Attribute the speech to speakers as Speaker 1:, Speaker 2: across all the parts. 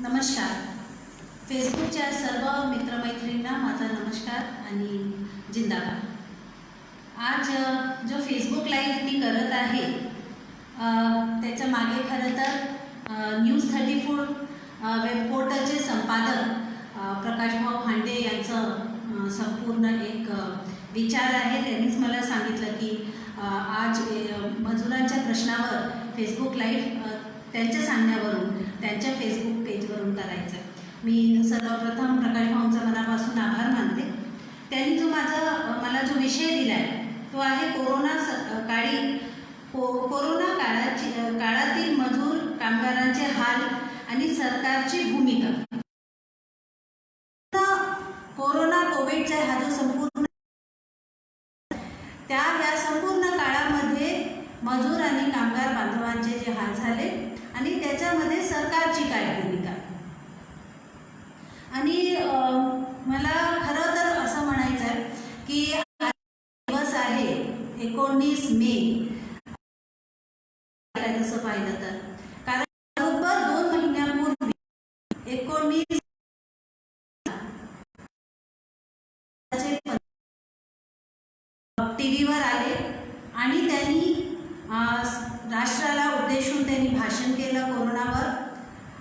Speaker 1: नमस्कार. फेसबुकच्या सर्व मित्रमैत्रिणींना माझा नमस्कार आणि जिंदाबाद. आज जो फेसबुक लाईव्ह मी करत आहे त्याच्यामागे खरं तर न्यूज थर्टी फोर वेब पोर्टलचे संपादक प्रकाशभाऊ हांडे यांचं संपूर्ण एक विचार आहे. त्यांनीच मला सांगितलं की आज मजुरांच्या प्रश्नावर फेसबुक लाईव्ह त्यांच्या सांगण्यावरून त्यांच्या फेसबुक पेजवरून करायचं. मी सर्वप्रथम प्रकाश भाऊंचा मनापासून आभार मानते. त्यांनी जो माझा मला जो विषय दिला आहे तो आहे कोरोना स काळी को कोरोना काळाची काळातील मजूर कामगारांचे हाल आणि सरकारची भूमिका. कोरोना कोविडचा हा जो संपूर्ण त्या या संपूर्ण मजूर आणि कामगार बांधवांचे जे हाल झाले आणि त्याच्यामध्ये सरकारची काय भूमिका? आणि मला खरं तर असं म्हणायचं आहे की दिवस आहे एकोणीस मे काय तसं पाहिलं तर कारण बरोबर दोन महिन्यापूर्वी एकोणीस टी व्हीवर आले आणि त्यांनी अ, राष्ट्राला उद्देशून त्यांनी भाषण केलं कोरोनावर.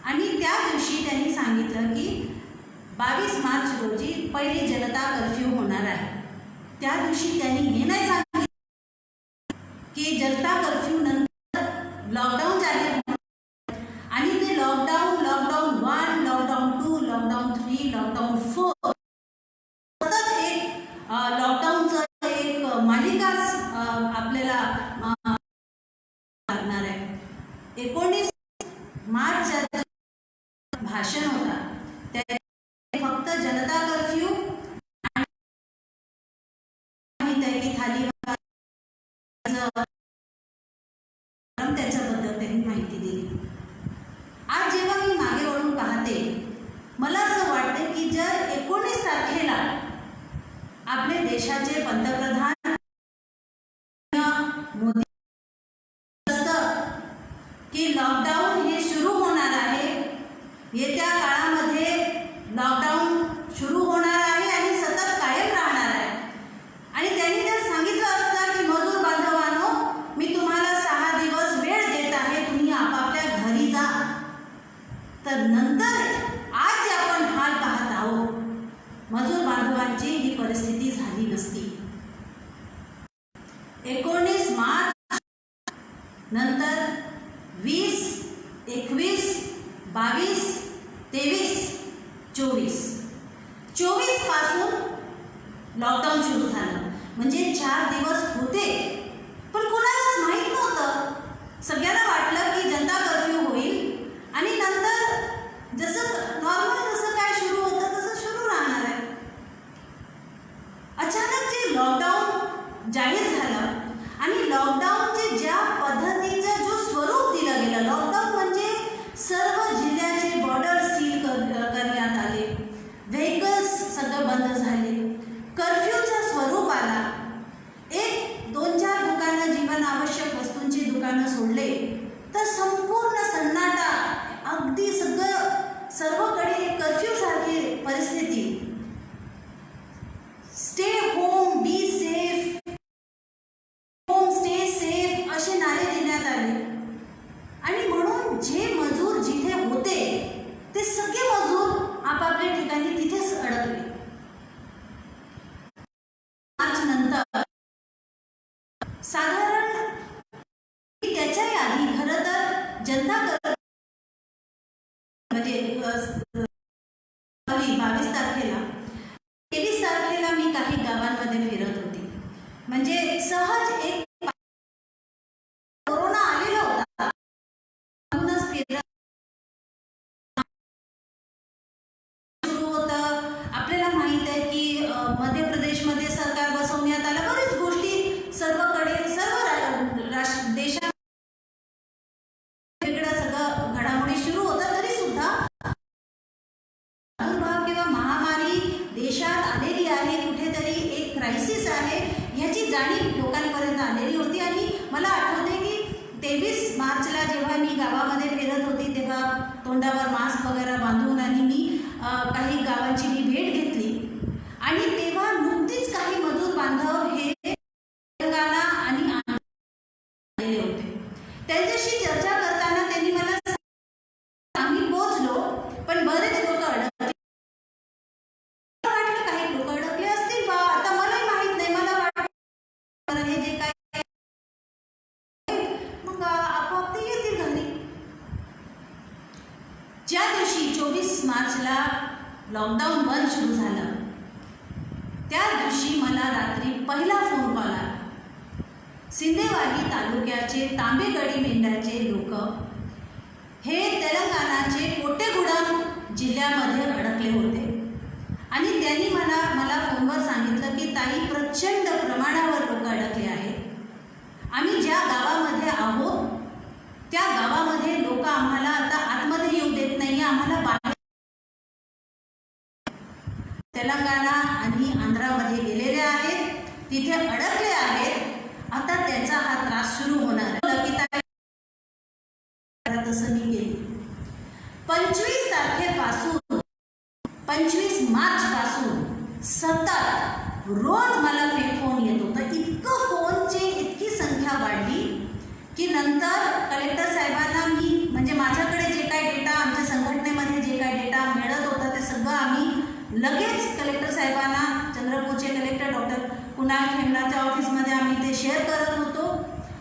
Speaker 1: आणि त्या दिवशी त्यांनी सांगितलं की बावीस मार्च रोजी पहिली जनता कर्फ्यू होणार आहे. त्या दिवशी त्यांनी हे नाही सांगितलं. व्हेकल्स सगळं बंद झाले. कर्फ्यूचं स्वरूप आला एक दोन चार दुकानं जीवन आवश्यक वस्तूंची दुकानं सोडले तर संपूर्ण सन्नाटा अगदी सगळं सर्वकडे कर्फ्यू सारखी परिस्थिती. Stay home be safe home stay safe असे नारे देण्यात आले आणि म्हणून जे मजूर जिथे होते ते सगळे मजूर आपापल्या ठिकाणी तिथेच अडकले मार्च नंतर साधारण त्याच्याही आधी खरं तर जनता कर म्हणजे अ, बावीस तारखेला तेवीस तारखेला मी काही गावांमध्ये फिरत होती म्हणजे सहज एक कोरोना आलेला होता म्हणूनच फिरत सुरू होतं आपल्याला माहीत आहे की अ, मध्य प्रदेशमध्ये सरकार बसवण्यात आलं बरेच गोष्टी सर्वकडे सर्व रा- राष्ट्र देशात वेगळं सगळं घडामोडी सुरू होतं तरी सुद्धा प्रादुर्भाव किंवा महामारी देशात आलेली आहे कुठेतरी एक क्रायसिस आहे ह्याची जाणीव लोकांपर्यंत आलेली होती आणि मला आठवते की तेवीस मार्चला जेव्हा मी गावामध्ये फिरत होती तेव्हा तोंड तोंडावर मास्क वगैरे बांधून आणि मी अ, काही गावांची मी भेट घेतली आणि तेव्हा नुकतीच काही मजूर बांधव हे तेलंगणा आणि आंध्र आलेले होते त्यांच्याशी चर्चा करताना त्यांनी मला सांगितलं, आम्ही पोहोचलो पण बरेच लोक अडकले मला वाटलं काही लोक अडकले असतील बा आता मलाही माहीत नाही मला वाटलं हे जे काय मग आपोआप ते येतील घरी ज्या दिवशी चोवीस मार्चला लॉकडाऊन बंद सुरू झालं. त्या दिवशी मला रात्री पहिला फोन कॉल आला. सिंदेवाही तालुक्याचे तांबेगडी मेंढ्याचे लोक हे तेलंगणाचे कोटेगुडम जिल्ह्यामध्ये अडकले होते. आणि त्यांनी मला मला फोनवर सांगितलं की ताई प्रचंड प्रमाणावर लोक अडकले आहेत. आम्ही ज्या गावामध्ये आहोत त्या गावामध्ये लोक आम्हाला आता आतमध्ये येऊ देत नाही आम्हाला तेलंगणा आणि आंध्रामध्ये गेलेले आहेत तिथे अडकले आहेत. आता त्याचा हा त्रास सुरू होणार तसं मी पंचवीस तारखेपासून पंचवीस मार्च पासून सतत रोज मला फेक फोन येत होता. इतकं फोनची इतकी संख्या वाढली की नंतर कलेक्टर साहेबांना मी म्हणजे माझ्याकडे जे काय डेटा आमच्या संघटनेमध्ये जे काय डेटा मिळत होता ते सगळं आम्ही लगेच साहेबांना चंद्रपूरचे कलेक्टर डॉक्टर कुणाल खेमनाच्या ऑफिसमध्ये आम्ही ते शेअर करत होतो.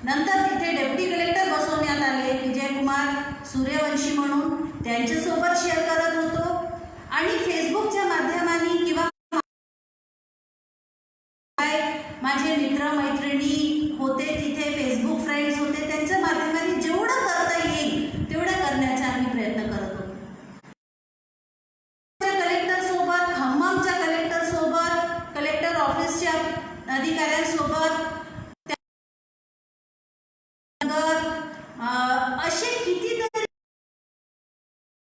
Speaker 1: नंतर तिथे डेप्युटी कलेक्टर बसवण्यात आले. विजयकुमार सूर्यवंशी म्हणून त्यांच्यासोबत शेअर करत होतो. आणि फेसबुकच्या माध्यमाने किंवा माझे मित्र मैत्रिणी होते तिथे फेसबुक फ्रेंड्स होते त्यांच्या माध्यमाने जेवढं करता येईल तेवढं करण्याचा आम्ही प्रयत्न करत होतो कलेक्टर सोबत खम्ममच्या कलेक्टर सोबत कलेक्टर ऑफिसच्या अधिकाऱ्यांसोबत त्यानंतर, अं, असे कितीतरी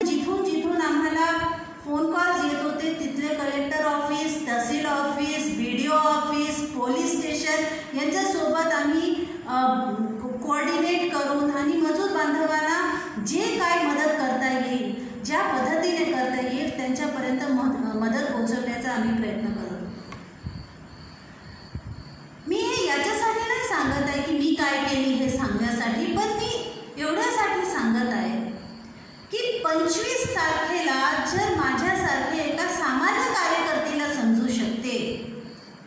Speaker 1: जिथून जिथून आम्हाला फोन कॉल्स येत होते तिथले कलेक्टर ऑफिस तहसील office B D O office police station यांच्यासोबत आम्ही कोऑर्डिनेट करून आणि मजूर बांधवांना जे काय मदत करता येईल ज्या पद्धतीने करता येईल त्यांच्यापर्यंत मद- मदत पोहोचवण्याचा आम्ही प्रयत्न करतो. मी हे याच्यासाठी नाही सांगत आहे की मी काय केली हे सांगण्यासाठी पण मी एवढ्यासाठी सांगत आहे की पंचवीस तारखेला जर माझ्यासारखे एका सामान्य कार्यकर्तीला समजू शकते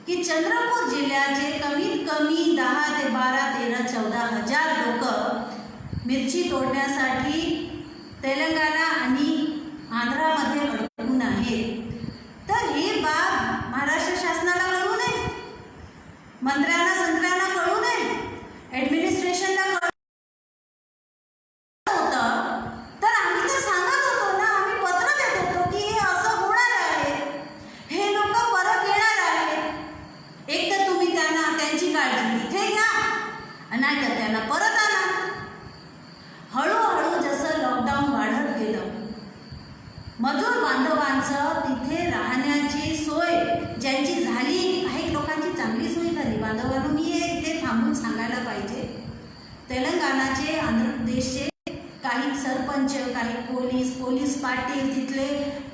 Speaker 1: की चंद्रपूर जिल्ह्याचे कमीत कमी दहा ते बारा तेरा चौदा हजार लोक मिरची तोडण्यासाठी तेलंगणा आणि आंध्रामध्ये अडकून आहेत तर हे बाब महाराष्ट्र शासनाला कळू नये मंत्र्यांना संत्र्यांना कळू नये ॲडमिनिस्ट्रेशनला कळू होतं तर आम्ही तर सांगत होतो ना आम्ही पत्र देत होतो की हे असं होणार आहे हे लोक परत येणार आहेत एक तर तुम्ही त्यांना त्यांची काळजी तिथे घ्या नाही तर त्यांना परत आणा हळूहळू जसं लॉकडाऊन वाढत गेलं मजूर बांधवांचं तिथे राहण्याची सोय ज्यांची झाली काही लोकांची चांगली सोय झाली बांधवांना मी हे इथे थांबून सांगायला पाहिजे तेलंगणाचे आंध्र प्रदेशचे काही सरपंच काही पोलीस पोलीस पाटील तिथले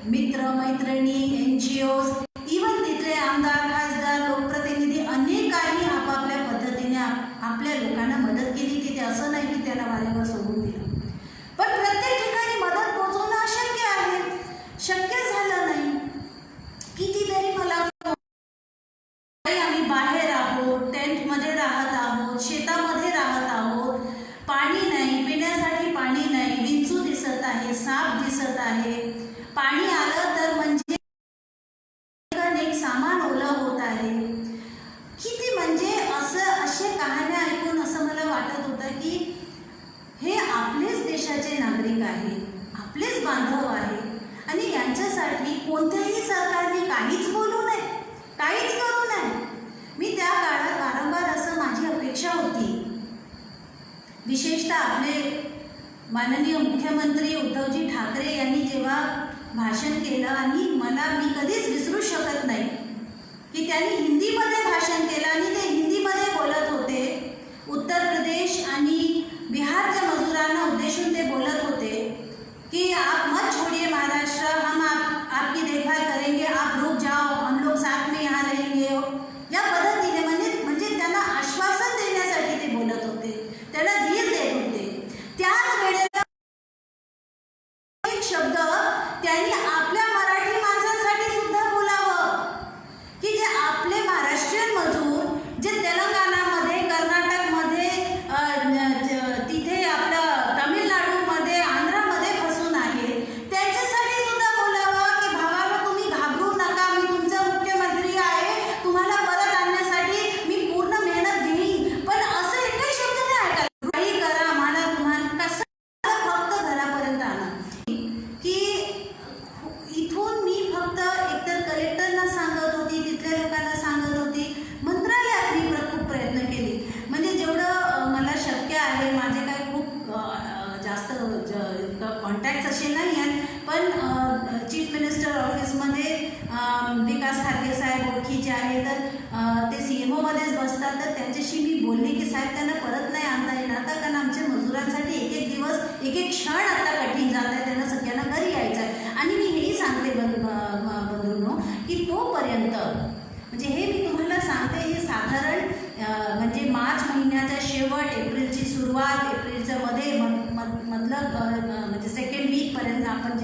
Speaker 1: मित्र मैत्रिणी एन जी ओज इवन तिथले आमदार खासदार लोकप्रतिनिधी अनेकांनी आपापल्या पद्धतीने आप- आपल्या लोकांना मदत केली तिथे असं नाही की त्यांना वाऱ्यावर सोडून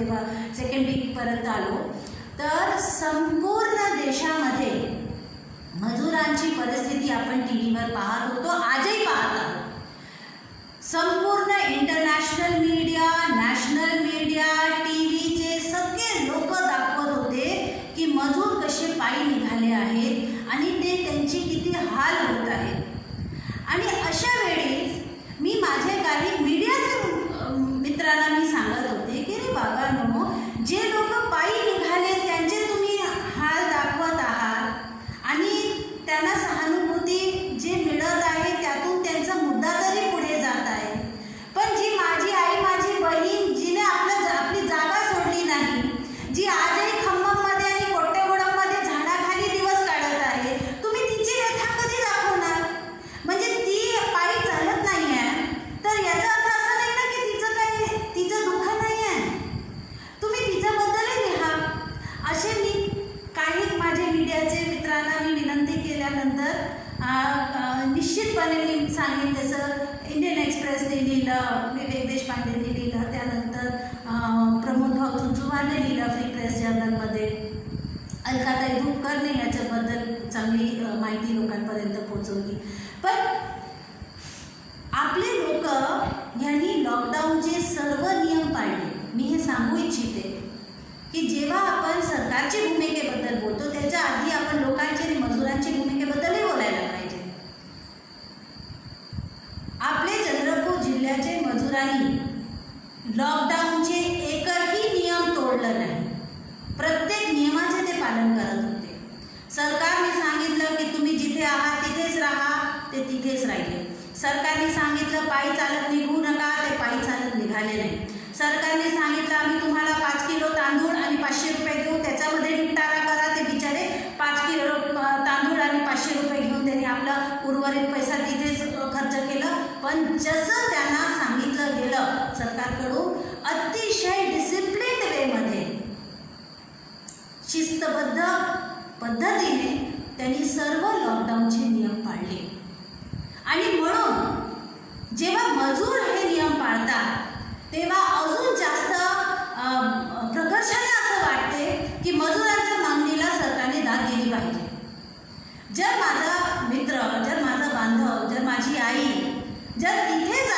Speaker 1: जेव्हा सेकंड परत आलो. तर संपूर्ण देशामध्ये मजुरांची परिस्थिती आपण टी व्हीवर पाहत होतो आजही पाहत आहोत. संपूर्ण international media national media T व्हीचे सगळे लोक दाखवत होते की मजूर कसे पायी निघाले आहेत आणि ते त्यांची किती हाल होत आहेत. आणि अशा वेळी मी माझे काही सांगेन जसं इंडियन एक्सप्रेसने लिहिलं तिथेच राहिले. सरकारने सांगितलं पायी चालत निघू नका. ते पायी चालत निघाले नाही. सरकारने सांगितलं आम्ही तुम्हाला पाच किलो तांदूळ आणि पाचशे रुपये देऊ. त्याच्यामध्ये निपटारा करा. ते बिचारे पाच किलो तांदूळ आणि पाचशे रुपये घेऊन त्यांनी आपला उर्वरित पैसा तिथेच खर्च केला. पण जसं त्यांना सांगितलं गेलं सरकारकडून अतिशय डिसिप्लिन वेमध्ये शिस्तबद्ध पद्धतीने त्यांनी सर्व लॉकडाऊनचे नियम पाळले. आणि म्हणून जेव्हा मजूर हे नियम पाळतात तेव्हा अजून जास्त प्रकर्षाने असं वाटते की मजुरांच्या मागणीला सरकारने दाद दिली पाहिजे. जर माझा मित्र जर माझा बांधव जर माझी आई जर तिथेच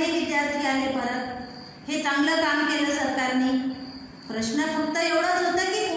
Speaker 1: हे विद्यार्थी आले परत. हे चांगलं काम केलं सरकारने. प्रश्न फक्त एवढाच होता की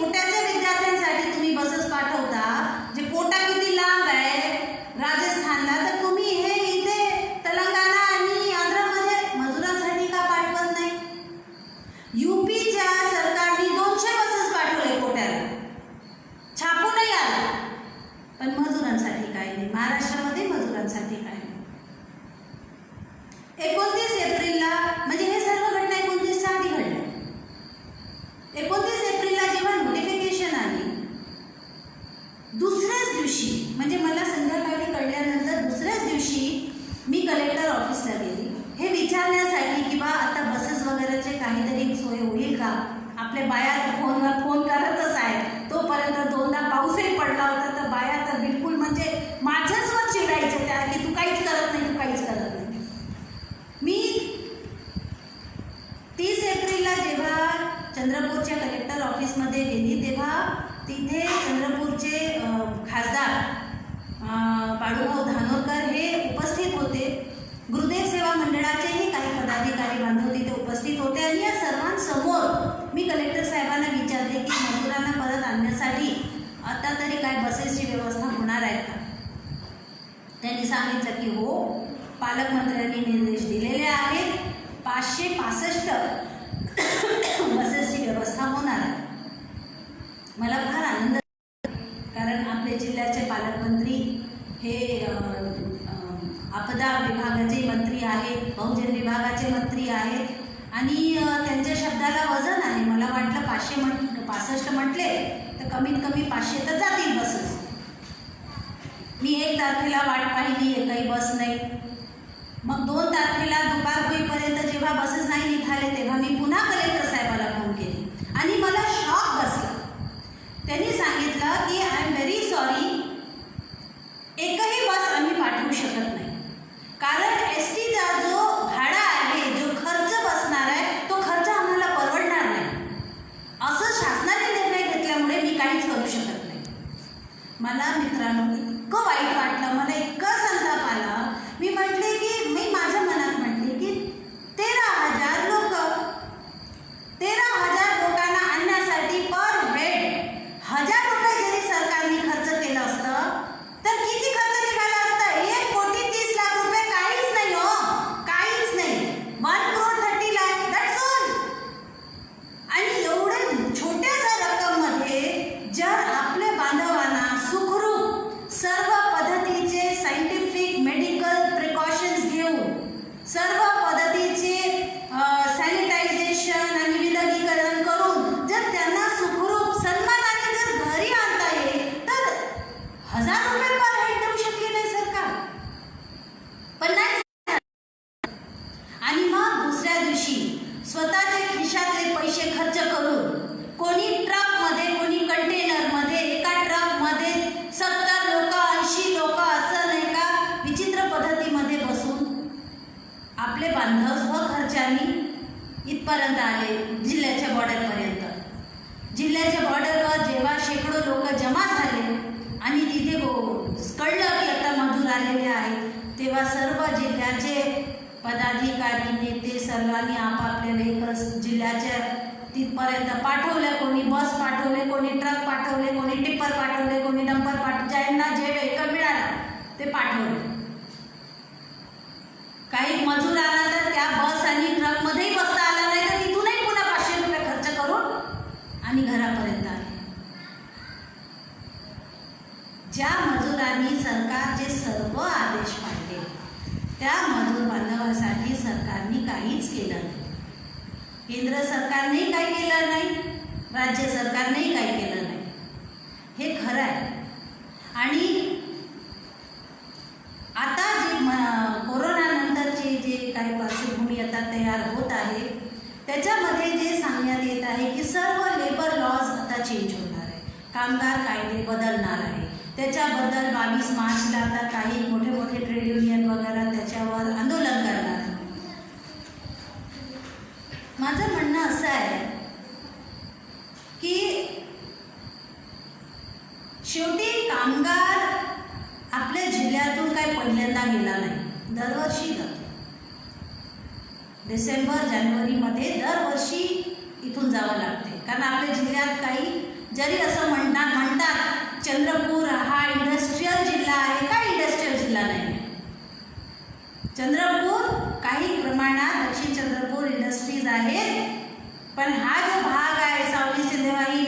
Speaker 1: अभिनेत्री आहेत आणि त्यांच्या शब्दाला वजन आहे. मला वाटलं पाचशे म्हण पासष्ट म्हटले तर कमीत कमी पाचशे तर जातील बसेस मी एक तारखेला वाट पाहिली आहे काही बस नाही. मग दोन तारखेला दुपार होईपर्यंत जेव्हा बसेस नाही निघाले तेव्हा मी पुन्हा कलेक्टर मला मित्रांनो इतकं वाईट वाटलं. मला जिल्ह्याच्या बॉर्डरपर्यंत जिल्ह्याच्या बॉर्डरवर जेव्हा शेकडो लोक जमा झाले आणि तिथे हो, कळलं की आता मजूर आलेले आहेत तेव्हा सर्व जिल्ह्याचे पदाधिकारी नेते सर्वांनी आपापल्या व्हेकल्स जिल्ह्याच्या तिथपर्यंत पाठवले. कोणी बस पाठवले कोणी ट्रक पाठवले कोणी टिप्पर पाठवले कोणी डंपर पाठव ज्यांना जे व्हेकल मिळालं ते पाठवले. काही मजूर आला तर त्या बस आणि ज्या मजुरांनी सरकारचे सर्व आदेश पाळले त्या मजूर बांधवासाठी सरकारने काहीच केलं नाही. केंद्र सरकारने काही केलं नाही राज्य सरकारने काही केलं नाही. हे खरं आहे. आणि आता जे म कोरोनानंतरचे जे काही पार्श्वभूमी आता तयार होत आहे त्याच्यामध्ये जे सांगण्यात येत आहे की सर्व लेबर लॉज आता चेंज होणार आहे. कामगार कायदे बदलणार आहे त्याच्याबद्दल बावीस मार्चला आता काही मोठे मोठे ट्रेड युनियन वगैरे त्याच्यावर आंदोलन करणार माझं म्हणणं असं आहे की शेवटी कामगार आपल्या जिल्ह्यातून काही पहिल्यांदा गेला नाही दरवर्षी जातो. डिसेंबर जानेवारीमध्ये दरवर्षी इथून जावं लागते. कारण आपल्या जिल्ह्यात काही जरी असं म्हणता म्हणतात चंद्रपूर हा इंडस्ट्रीयल जिल्हा आहे. का इंडस्ट्रीयल जिल्हा नाही? चंद्रपूर काही प्रमाणात दक्षिण चंद्रपूर इंडस्ट्रीज आहेत. पण हा जो भाग आहे सावली सिंधेवाही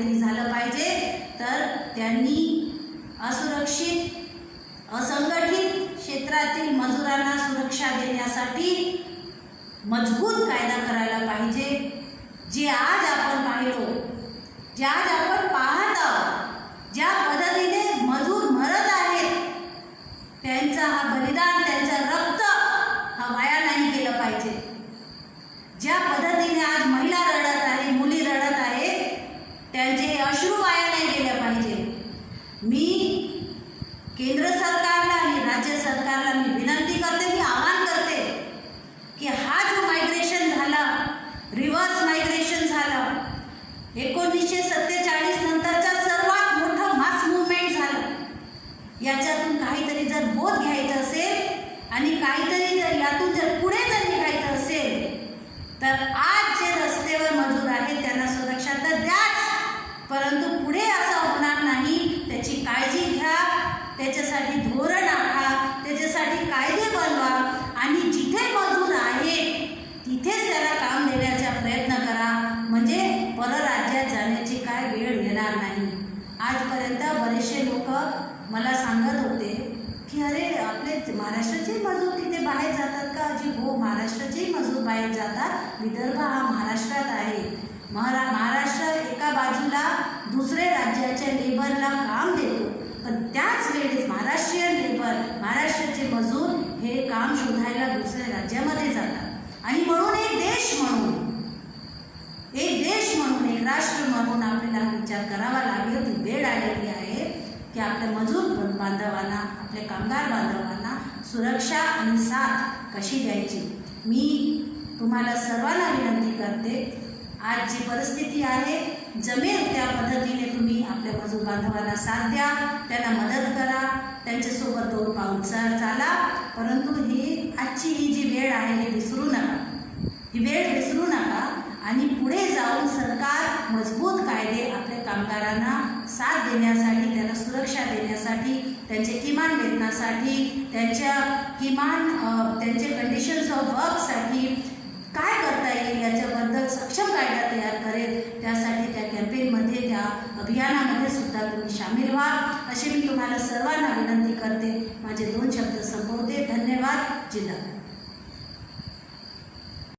Speaker 1: काहीतरी झालं पाहिजे तर त्यांनी असुरक्षित असंघटित क्षेत्रातील मजुरांना सुरक्षा देण्यासाठी मजबूत कायदा करायला पाहिजे. जे आज आपण पाहिलो जे आज आपण पाहत आहोत ज्या परंतु पुढे असं होणार नाही त्याची काळजी घ्या त्याच्यासाठी धोरण आखा त्याच्यासाठी कायदे बनवा आणि जिथे मजूर आहेत तिथेच त्याला काम देण्याचा प्रयत्न करा म्हणजे परराज्यात जाण्याची काय वेळ येणार नाही आजपर्यंत बरेचसे लोक मला सांगत होते की अरे आपले महाराष्ट्राचे मजूर तिथे बाहेर जातात का जी हो महाराष्ट्राचेही मजूर बाहेर जातात विदर्भ हा महाराष्ट्रात आहे महारा महाराष्ट्र एका बाजूला दुसऱ्या राज्याच्या लेबरला काम देतो पण त्याच वेळेस महाराष्ट्रीयन लेबर महाराष्ट्राचे मजूर हे काम शोधायला दुसऱ्या राज्यामध्ये जातात आणि म्हणून एक देश म्हणून एक देश म्हणून एक राष्ट्र म्हणून आपल्याला हा विचार करावा लागेल ती वेळ आलेली की आपल्या मजूर बांधवांना आपल्या कामगार बांधवांना सुरक्षा आणि साथ कशी द्यायची? मी तुम्हाला सर्वांना विनंती करते आज जी परिस्थिती आहे जमेल त्या पद्धतीने तुम्ही आपल्या मजूर बांधवांना साथ द्या त्यांना मदत करा त्यांच्यासोबत दोन पाऊल चा- चाला परंतु ही आजची ही जी वेळ आहे हे विसरू नका. ही वेळ विसरू नका आणि पुढे जाऊन सरकार मजबूत कायदे आपल्या कामगारांना साथ देण्यासाठी त्यांना सुरक्षा देण्यासाठी त्यांचे किमान वेतनासाठी त्यांच्या किमान त्यांचे कंडिशन्स ऑफ वर्कसाठी काय करता येईल याच्याबद्दल सक्षम कायदा तयार करेल त्यासाठी त्या कॅम्पेनमध्ये त्या अभियानामध्ये सुद्धा तुम्ही सामील व्हा अशी मी तुम्हाला सर्वांना विनंती करते. माझे दोन शब्द संपवते. धन्यवाद. जिल्हा